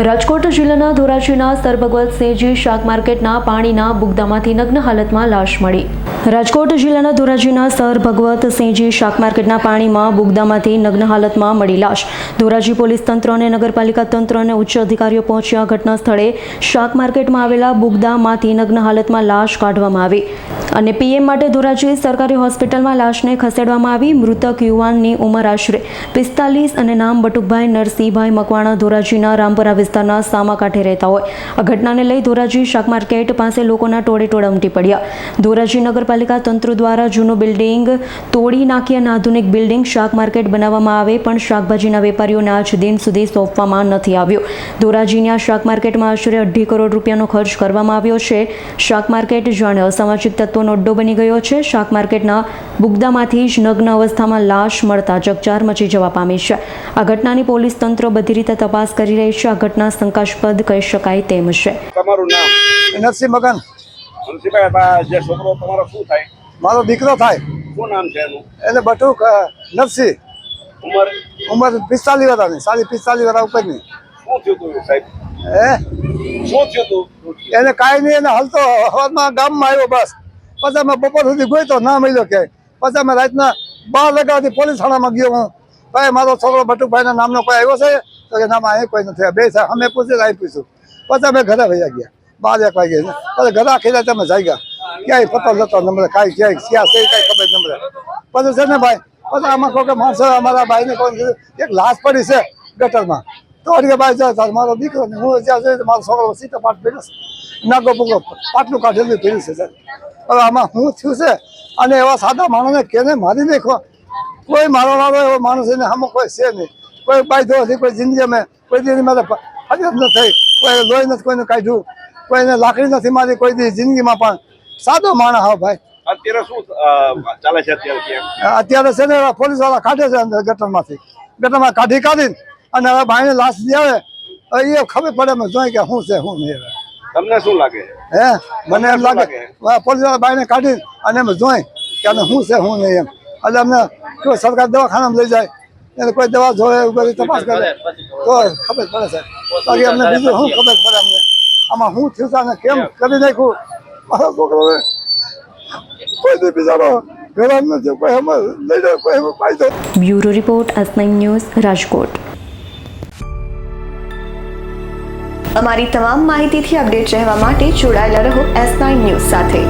રાજકોટ જિલ્લાના ધોરાજીના સરભગવત સેજી શાક માર્કેટના પાણીના બુગદામાંથી નગ્ન હાલતમાં લાશ મળી. રાજકોટ જિલ્લાના ધોરાજીના સર ભગવત સિંહજી શાક માર્કેટના પાણીમાં બુગદામાંથી નગ્ન હાલતમાં મળી લાશ. ધોરાજી પોલીસ તંત્ર અને નગરપાલિકા તંત્ર અને ઉચ્ચ અધિકારીઓ પહોંચ્યા ઘટના સ્થળે શાક માર્કેટમાં આવેલા બુગદામાંથી નગ્ન હાલતમાં લાશ કાઢવામાં આવી. અને પીએમ માટે ધોરાજી સરકારી હોસ્પિટલમાં લાશને ખસેડવામાં આવી મૃતક યુવાનની ઉંમર આશરે પિસ્તાલીસ અને નામ બટુકભાઈ નરસિંહભાઈ મકવાણા ધોરાજીના રામપરા વિસ્તારના સામા કાંઠે રહેતા હોય. આ ઘટનાને લઈ ધોરાજી શાક માર્કેટ પાસે લોકોના ટોળે ટોળા ઉમટી પડ્યા. ધોરાજી નગરપાલિકા તંત્ર દ્વારા જૂનું બિલ્ડિંગ તોડી નાખી અને આધુનિક બિલ્ડિંગ શાક માર્કેટ બનાવવામાં આવે પણ શાકભાજીના વેપારીઓને આજ દિન સુધી સોંપવામાં નથી આવ્યો. ધોરાજીની આ શાક માર્કેટમાં આશરે અઢી કરોડ રૂપિયાનો ખર્ચ કરવામાં આવ્યો છે. શાક માર્કેટ જાણે અસામાજિક તત્વોનો અડ્ડો બની ગયો છે. શાક માર્કેટના બુગદામાંથી જ નગ્ન અવસ્થામાં લાશ મળતા ચકચાર મચી જવા પામી છે. આ ઘટનાની પોલીસ તંત્ર બધી રીતે તપાસ કરી રહી છે. આ ઘટના શંકાસ્પદ કહી શકાય તેમ છે. તમારું નામ? નરસિંહ મગન. હંસીભાઈ જે છોકરો તમારો શું થાય? મારો દીકરો થાય. શું નામ છે એનું? એટલે બટુક નરસિંહ ઉંમર? ઉંમર પિસ્તાલીસ વર્ષની સાડી પિસ્તાલીસ વર્ષ ઉપરની. શું થયું તું સાહેબ? હે? શું થયું તું? એને કાંઈ નહીં એને હલતો હવારમાં ગામમાં આવ્યો બસ. પછી અમે બપોર સુધી ગયો ના મળ્યો કે પછી અમે રાતના બાર લગાવતી પોલીસ થાણામાં ગયો હું. ભાઈ મારો છોકરો બટુકભાઈના નામનો કોઈ આવ્યો છે? તો કે નામ અહીં કોઈ નથી. બે સાહેબ અમે પૂછી અહીં પૂછ્યું પછી અમે ઘરે વયા ગયા. બાર એક વાગે પછી ઘરે ખેલા તમે જાગ્યા. ગયા ક્યાંય પતો નતો નંબર, કાંઈ ક્યાંય ક્યાં છે, કાંઈ ખબર નંબર. પછી છે ને ભાઈ, પછી આમાં કોઈ માણસો, અમારા ભાઈને કોણ એક લાશ પડી છે ગટરમાં. તો અડીએ ભાઈ જાય મારો દીકરો હું જ્યાં જોયું મારો છોકરો સીધો પાટ પીડ્યો નાગો પુગો પાટલું કાઢેલું પીડ્યું છે, સાહેબ. હવે આમાં હું થયું છે? અને એવા સાદા માણસને કેને મારી નાખો કોઈ મારો વાળો એવો માણસ એને આમાં કોઈ છે નહીં કોઈ બાયધો નથી કોઈ જિંદગી અમે કોઈ દી મારે ફરિયાદ ન થઈ. કોઈ લોહી નથી, કોઈને કાઢ્યું. કોઈને લાકડી નથી મારી કોઈ દી જિંદગીમાં પણ સાદો માણસ હા ભાઈ. અત્યારે શું ચાલે છે અત્યારે અત્યારે છે ને પોલીસવાળા કાઢે છે અંદર ગટરમાંથી. ગટરમાં કાઢી કાઢીને અને હવે ભાઈને લાશ આવે એ ખબર પડે અમે જોઈ કે શું છે શું નહીં તમને શું લાગે? હે? મને એમ લાગે? પોલીસવાળા ભાઈને કાઢી અને એમ જોઈ કે આને શું છે શું નહીં એમ. એટલે અમને કોઈ સરકાર દવાખાનામાં લઈ જાય એને કોઈ દવા જોવે એવું બધી તપાસ કરે. તો ખબર પડે છે બાકી અમને બીજું શું ખબર પડે અમને? આમાં હું થયું અને કેમ? કરી નાખ્યું? મારો છોકરો હવે કોઈ દી બિચારો ઘરમાં નથી કોઈ અમે લઈ જાય કોઈ અમે પાઈ દો bureau report S news Rajkot. અમારી તમામ માહિતીથી અપડેટ રહેવા માટે જોડાયેલા રહો એસ નાઇન ન્યૂઝ સાથે.